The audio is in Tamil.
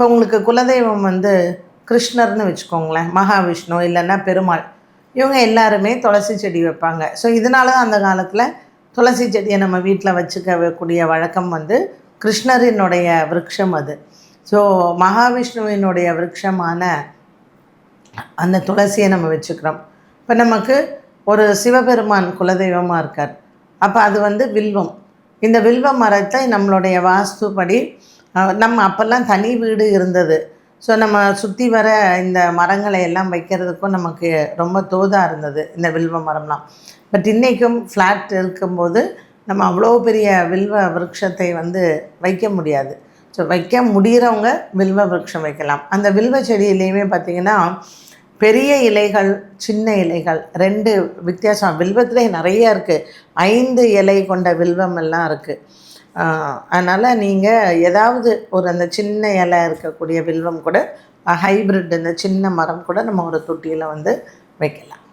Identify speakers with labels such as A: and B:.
A: இப்போ உங்களுக்கு குலதெய்வம் வந்து கிருஷ்ணர்னு வச்சுக்கோங்களேன் மகாவிஷ்ணு இல்லைன்னா பெருமாள். இவங்க எல்லாருமே துளசி செடி வைப்பாங்க. ஸோ இதனால தான் அந்த காலத்தில் துளசி செடியை நம்ம வீட்டில் வச்சுக்கக்கூடிய வழக்கம் வந்து கிருஷ்ணரினுடைய விரக்ஷம் அது. ஸோ மகாவிஷ்ணுவினுடைய விருட்சமான அந்த துளசியை நம்ம வச்சுக்கிறோம். இப்போ நமக்கு ஒரு சிவபெருமான் குலதெய்வமாக இருக்கார். அப்போ அது வந்து வில்வம். இந்த வில்வ மரத்தை நம்மளுடைய வாஸ்துப்படி நம்ம அப்போல்லாம் தனி வீடு இருந்தது. ஸோ நம்ம சுற்றி வர இந்த மரங்களை எல்லாம் வைக்கிறதுக்கும் நமக்கு ரொம்ப தோதாக இருந்தது இந்த வில்வ மரம்லாம். பட் இன்றைக்கும் ஃப்ளாட் இருக்கும்போது நம்ம அவ்வளோ பெரிய வில்வ விருட்சத்தை வந்து வைக்க முடியாது. ஸோ வைக்க முடிகிறவங்க வில்வ விருட்சம் வைக்கலாம். அந்த வில்வ செடியிலையுமே பார்த்திங்கன்னா பெரிய இலைகள் சின்ன இலைகள் ரெண்டு வித்தியாசம். வில்வத்திலே நிறைய இருக்குது ஐந்து இலை கொண்ட வில்வம் எல்லாம் இருக்குது அதனால் நீங்கள் ஏதாவது ஒரு அந்த சின்ன இலை இருக்கக்கூடிய வில்வம் கூட ஹைப்ரிட் இந்த சின்ன மரம் கூட நம்ம ஒரு தொட்டியில் வந்து வைக்கலாம்.